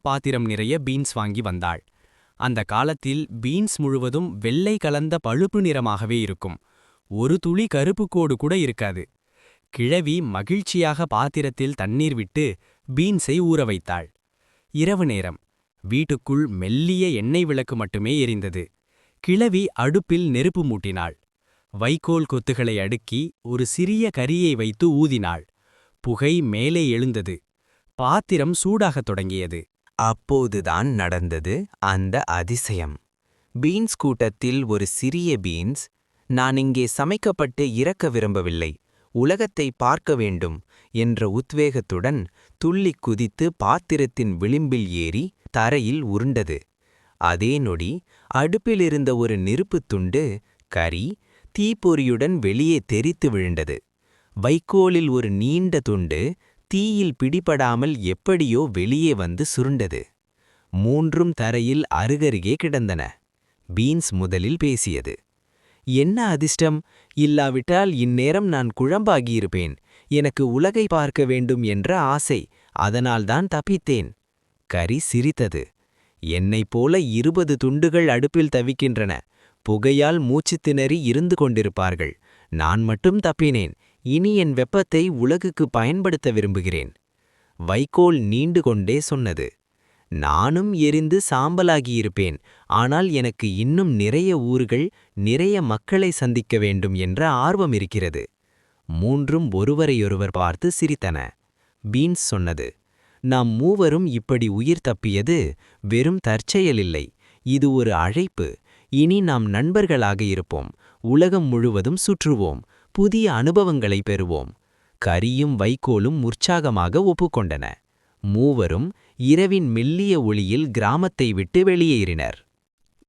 பாத்திரம் நிறைய பீன்ஸ் வாங்கி வந்தாள். அந்த காலத்தில் பீன்ஸ் முழுவதும் வெள்ளை கலந்த பழுப்பு நிறமாகவே இருக்கும். ஒரு துளி கருப்பு கோடு கூட இருக்காது. கிழவி மகிழ்ச்சியாக பாத்திரத்தில் தண்ணீர் விட்டு பீன்ஸை ஊற வைத்தாள். இரவு நேரம். வீட்டுக்குள் மெல்லிய எண்ணெய் விளக்கு மட்டுமே எரிந்தது. கிழவி அடுப்பில் நெருப்பு மூட்டினாள். வைக்கோல் கொத்துகளை அடுக்கி ஒரு சிறிய கரியை வைத்து ஊதினாள். புகை மேலே எழுந்தது. பாத்திரம் சூடாகத் தொடங்கியது. அப்போதுதான் நடந்தது அந்த அதிசயம். பீன்ஸ் கூட்டத்தில் ஒரு சிறிய பீன்ஸ் நான் இங்கே சமைக்கப்பட்டு இறக்க விரும்பவில்லை உலகத்தை பார்க்க வேண்டும் என்ற உத்வேகத்துடன் துள்ளிக் குதித்து பாத்திரத்தின் விளிம்பில் ஏறி தரையில் உருண்டது. அதே நொடி அடுப்பிலிருந்த ஒரு நெருப்புத் துண்டு கரி தீப்பொறியுடன் வெளியே தெரித்து விழுந்தது. வைக்கோலில் ஒரு நீண்ட துண்டு தீயில் பிடிபடாமல் எப்படியோ வெளியே வந்து சுருண்டது. மூன்றும் தரையில் அருகருகே கிடந்தன. பீன்ஸ் முதலில் பேசியது. என்ன அதிர்ஷ்டம்? இல்லாவிட்டால் இந்நேரம் நான் குழம்பாகியிருப்பேன். எனக்கு உலகை பார்க்க வேண்டும் என்ற ஆசை. அதனால்தான் தப்பித்தேன். கரி சிரித்தது. என்னைப் போல இருபது துண்டுகள் அடுப்பில் தவிக்கின்றன. புகையால் மூச்சு திணறி இருந்து கொண்டிருப்பார்கள். நான் மட்டும் தப்பினேன். இனி என் வெப்பத்தை உலகுக்கு பயன்படுத்த விரும்புகிறேன். வைக்கோல் நீண்டு கொண்டே சொன்னது. நானும் எரிந்து சாம்பலாகியிருப்பேன். ஆனால் எனக்கு இன்னும் நிறைய ஊர்கள் நிறைய மக்களை சந்திக்க வேண்டும் என்ற ஆர்வம் இருக்கிறது. மூன்றும் ஒருவரையொருவர் பார்த்து சிரித்தன. பீன்ஸ் சொன்னது. நாம் மூவரும் இப்படி உயிர் தப்பியது வெறும் தற்செயலில்லை. இது ஒரு அழைப்பு. இனி நாம் நண்பர்களாக இருப்போம். உலகம் முழுவதும் சுற்றுவோம். புதிய அனுபவங்களை பெறுவோம். கரியும் வைக்கோலும் உற்சாகமாக ஒப்புக்கொண்டன. மூவரும் இரவின் மெல்லிய ஒளியில் கிராமத்தை விட்டு வெளியேறினர்.